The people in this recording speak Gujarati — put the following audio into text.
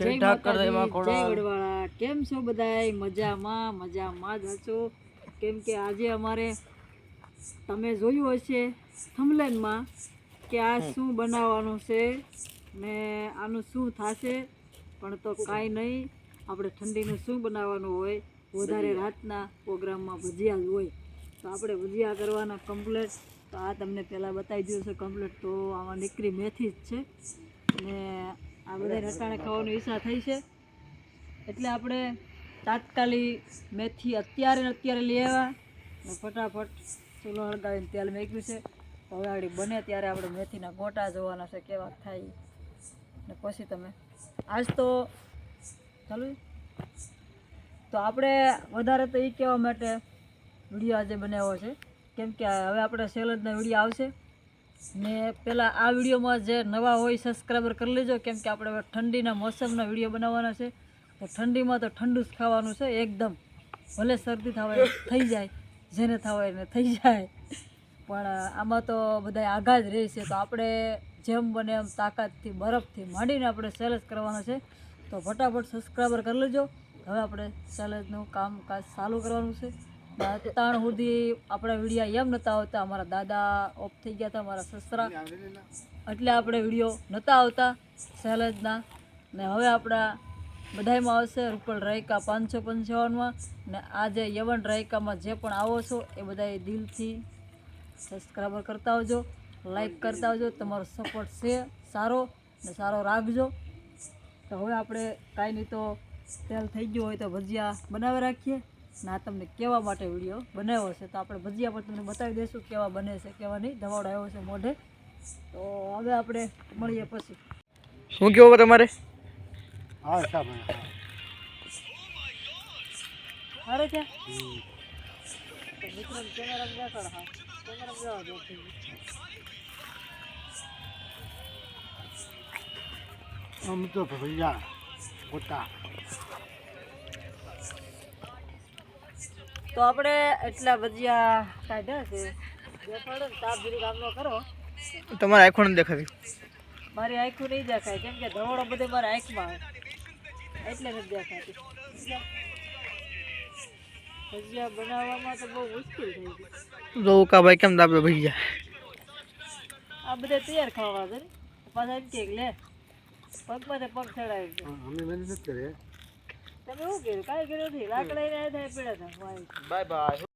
જય ઠાકર, જય. વડવાળા. કેમ છો બધાય? મજામાં મજામાં જ હશો? કેમ કે આજે અમારે તમે જોયું હશે થમલેનમાં કે આ શું બનાવવાનું છે ને આનું શું થશે પણ તો કાંઈ નહીં. આપણે ઠંડીનું શું બનાવવાનું હોય? વધારે રાતના પ્રોગ્રામમાં ભજીયા જ હોય. તો આપણે ભજીયા કરવાના કમ્પ્લેટ તો આ તમને પહેલાં બતાવી દીધું છે કમ્પ્લેટ તો આમાં નીકળી મેથી જ છે. ને આ બધા રટાણે ખાવાની ઈચ્છા થઈ છે. એટલે આપણે તાત્કાલિક મેથી અત્યારે અત્યારે લઈ આવ્યા ફટાફટ ચૂલો હળગાવીને તેલ મેક્યું છે. હવે આગળ બને ત્યારે આપણે મેથીના ગોટા જોવાના છે કેવા થાય. ને પછી તમે આજ તો ચાલુ. તો આપણે વધારે તો એ કહેવા માટે વીડિયો આજે બનાવ્યો છે. કેમ કે હવે આપણે સેલજના વીડિયો આવશે. ને પહેલાં આ વિડીયોમાં જે નવા હોય સબસ્ક્રાઈબર કરી લેજો, કેમ કે આપણે ઠંડીના મોસમના વીડિયો બનાવવાના છે. તો ઠંડીમાં તો ઠંડુ જ ખાવાનું છે, એકદમ. ભલે શરદી થવાય, થઈ જાય, જેને થવાય એને થઈ જાય. પણ આમાં તો બધા આઘા જ રહે છે. તો આપણે જેમ બને એમ તાકાતથી, બરફથી માંડીને આપણે સેલેજ કરવાના છે. તો ફટાફટ સબસ્ક્રાઈબર કરી લેજો. હવે આપણે સેલેજનું કામકાજ ચાલુ કરવાનું છે. તાણ સુધી આપણા વિડીયા એમ નહોતા આવતા. અમારા દાદા ઓફ થઈ ગયા હતા અમારા સસરા. એટલે આપણે વીડિયો નહોતા આવતા સહેલજના ને હવે આપણા બધાયમાં આવશે રૂપલ રાયકા પાંચસો પંચાવનમાં ને આજે યવન રાયકામાં જે પણ આવો છો, એ બધાએ દિલથી સબસ્ક્રાઈબર કરતા આવજો લાઈક કરતા આવજો, તમારો સપોર્ટ છે સારો, ને સારો રાખજો. તો હવે આપણે કાંઈ નહીં તો તેલ થઈ ગયું હોય તો ભજીયા બનાવી રાખીએ. ને તમને કેવા માટે વીડિયો બનાવ્યો છે તો આપણે ભજીયા પર તમને બતાવી દઈશું કેવા બને છે કેવા નહીં. ધવાડો આવ્યો છે મોઢે. તો હવે આપણે મળીએ પછી. શું કેવો તમારે? હા સાહેબ હારે છે? તો. આમ ભૈયા ગોટા. તો આપણે એટલા ભજીયા કાઢ્યા છે. તમારે આખું નથી દેખાતી. મારી આંખો નહીં દેખાય. કેમ કે ધવડો બધે મારા આંખમાં આવે એટલે નથી દેખાતી. ભજીયા બનાવવામાં તો બહુ મુશ્કેલ થઈ ગઈ. જોવું કા ભાઈ કેમ દાબે ભજીયા? આ બધા તૈયાર ખાવા છે પાછા એમ કે લે પગમાં પગ ચડાવી અમે મહેનત કરીએ. તમે શું કર્યું? કાંઈ કર્યું નથી લાકડા બાય બાય.